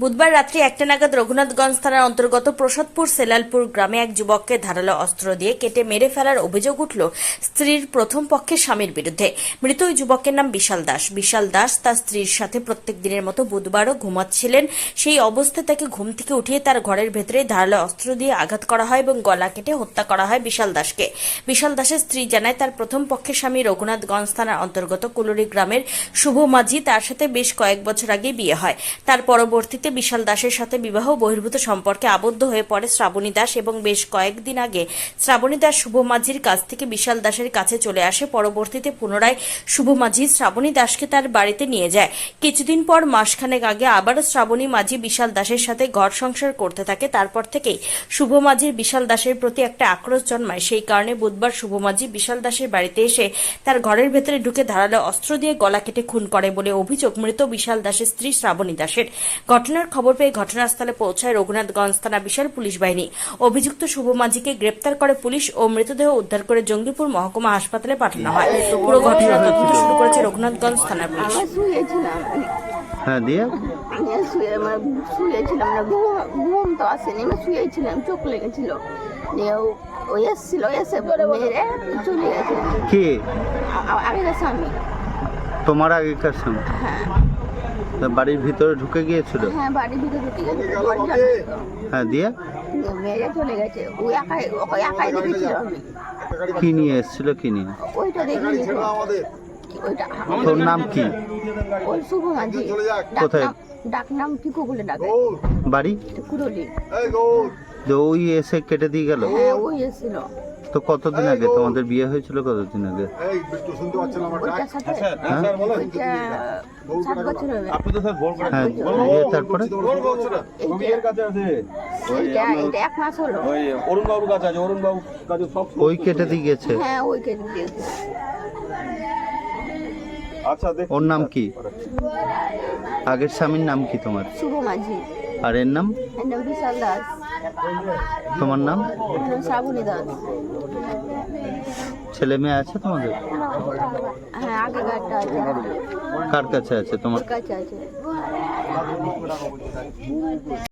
বুধবার রাত্রি একটা নাগাদ রঘুনাথগঞ্জ থানার অন্তর্গত প্রসাদপুর সেলালপুর গ্রামে এক যুবককে ধারালো অস্ত্র দিয়ে কেটে মেরে ফেলার অভিযোগ উঠল স্ত্রীর প্রথম পক্ষের স্বামীর বিরুদ্ধে। মৃত ওই যুবকের নাম বিশাল দাস। বিশাল দাস তার স্ত্রীর সাথে প্রত্যেক দিনের মতো বুধবারও ঘুমাচ্ছিলেন। সেই অবস্থায় তাকে ঘুম থেকে উঠিয়ে তার ঘরের ভেতরে ধারালো অস্ত্র দিয়ে আঘাত করা হয় এবং গলা কেটে হত্যা করা হয় বিশাল দাসকে। বিশাল দাসের স্ত্রী জানায়, তার প্রথম পক্ষের স্বামী রঘুনাথগঞ্জ থানার অন্তর্গত কুলুরি গ্রামের শুভ মাঝি তার সাথে বেশ কয়েক বছর আগে বিয়ে হয়। তার পরবর্তীতে বিশাল দাসের সাথে বিবাহ বহির্ভূত সম্পর্কে আবদ্ধ হয়ে পড়ে শ্রাবণী দাস এবং বেশ কয়েকদিন আগে শ্রাবণী দাস শুভ মাঝির কাছ থেকে বিশাল দাসের কাছে চলে আসে। পরবর্তীতে পুনরায় শুভ মাঝি শ্রাবণী দাসকে তার বাড়িতে নিয়ে যায়। কিছুদিন পর মাসখানেক আগে আবারও শ্রাবণী মাঝি বিশাল দাসের সাথে ঘর সংসার করতে থাকে। তারপর থেকেই শুভ মাঝির বিশাল দাসের প্রতি একটা আক্রোশ জন্মায়। সেই কারণে বুধবার শুভ মাঝি বিশাল দাসের বাড়িতে এসে তার ঘরের ভেতরে ঢুকে ধারালো অস্ত্র দিয়ে গলা কেটে খুন করে বলে অভিযোগ, মৃত বিশাল দাসের স্ত্রী শ্রাবণী দাসের। ঘটনার খবর পেয়ে ঘটনাস্থলে পৌঁছায় রঘুনাথগঞ্জ থানা বিশাল পুলিশ বাহিনী। অভিযুক্ত শুভ মাঝিকে গ্রেপ্তার করে পুলিশ ও মৃতদেহ উদ্ধার করে জঙ্গিপুর মহকুমা হাসপাতালে পাঠানো হয়। পুরো ঘটনা তদন্ত শুরু করেছে রঘুনাথগঞ্জ থানার পুলিশ। শুয়েছিলাম। হ্যাঁ দিয়ে? আমি শুয়ে শুয়েছিলাম না। ঘুম তো আসেনি। আমি শুয়েছিলাম। চোখ লেগেছিল। দিয়ে ও- এসছিল। এসে মেরে চলে গেছে। কে? আগেকার স্বামী। তোমার আগেকার সময় হ্যাঁ। বাড়ির ভিতরে ঢুকে গিয়েছিল? হ্যাঁ বাড়ির ভিতরে ঢুকে গেছে হ্যাঁ দিয়ে? দিয়ে চলে গেছে। ও একাই ওকে একাই দেখেছিল আমি। কি নিয়ে এসেছিল কি নিয়ে? ওইটা দেখিনি। তো। ওইটা তোর নাম কি? ওই শুভ মাঝি ডাক কোথায়? নাম- ডাক নাম টিকু বলে ডাকে বাড়ি? কুরলি যে ওই এসে কেটে দিয়ে গেল? হ্যাঁ ওই এসেছিল। তো কতদিন আগে? তোমাদের বিয়ে হয়েছিল কতদিন আগে? হ্যাঁ হ্যাঁ? তারপরে? এর কাছে আছে? এইটা এইটা এক মাস হলো। ওই অরুণ বাবুর কাছে আছে। অরুণ বাবুর কাছে সব ওই কেটে দিয়ে গেছে। হ্যাঁ ওই কেটে দিয়েছে আচ্ছা ওর নাম কি? আগের স্বামীর নাম কি তোমার? শুভ মাঝি আর এর নাম? বিশাল দাস। তোমার নাম? শ্রাবণী দাস। ছেলে মেয়ে আছে তোমাদের? হ্যাঁ কার কাছে আছে তোমার? কাছে আছে।